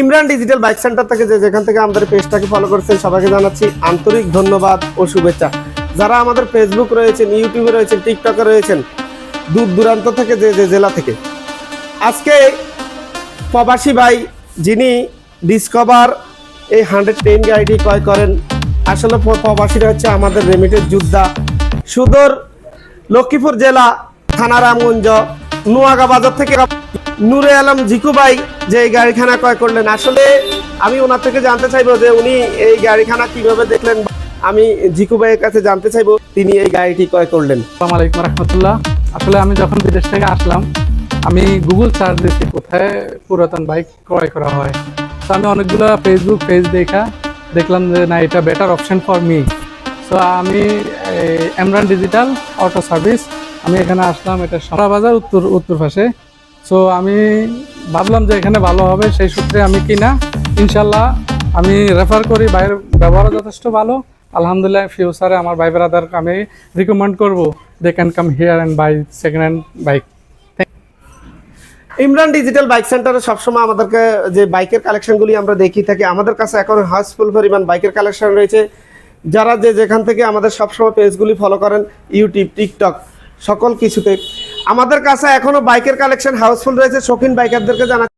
Imran digital bike centre থেকে যে যেখান থেকে আমাদের পেজটাকে ফলো করছেন, সবাইকে জানাচ্ছি আন্তরিক ধন্যবাদ ও শুভেচ্ছা। যারা আমাদের ফেসবুক রয়েছেন ইউটিউবে রয়েছেন টিকটকে রয়েছেন, দূর দূরান্ত থেকে যে যে জেলা থেকে, আজকে প্রবাসী ভাই যিনি ডিসকভার এই হান্ড্রেড টেন গাড়িটি ক্রয় করেন, আসলে প্রবাসীরা হচ্ছে আমাদের রেমিটেড যোদ্ধা। সুদূর লক্ষ্মীপুর জেলা, থানা রামগঞ্জ, নোয়াগা বাজার থেকে নুরে আলম জিকু ভাই যে এই গাড়িখানা ক্রয় করলেন। আসলে আমি ওনার থেকে জানতে চাইব যে উনি এই গাড়িখানা কীভাবে দেখলেন? আমি জিকু ভাইয়ের কাছে জানতে চাইব, তিনি এই গাড়িটি ক্রয় করলেন। আসসালামু আলাইকুম রহমতুল্লাহ। আসলে আমি যখন বিদেশ থেকে আসলাম, আমি গুগল সার্চ দিচ্ছি কোথায় পুরাতন বাইক ক্রয় করা হয়। তো আমি অনেকগুলো ফেসবুক পেজ দেখা, দেখলাম যে না, এটা better option for me so আমি এমরান ডিজিটাল অটো সার্ভিস আমি এখানে আসলাম, এটা সারা বাজার উত্তর উত্তর পাশে সো আমি ভাবলাম যে এখানে ভালো হবে, সেই সূত্রে আমি কিনা। ইনশাল্লাহ আমি রেফার করি বাইরের ব্যবহারও যথেষ্ট ভালো। আলহামদুলিল্লাহ ফিউচারে আমার ভাই ব্রাদারকে আমি রিকমেন্ড করব। They can come here and buy second hand bike Imran digital bike সেন্টারে সবসময় আমাদেরকে যে বাইকের কালেকশনগুলি আমরা দেখি থাকি, আমাদের কাছে এখন হাউসফুল পরিমাণ বাইকের কালেকশন রয়েছে। যারা যে যেখান থেকে আমাদের সবসময় পেজগুলি ফলো করেন ইউটিউব টিকটক সকল কিছুতে। আমাদের কাছে এখনও বাইকের কালেকশন হাউসফুল রয়েছে। শৌখিন বাইকারদেরকে জানা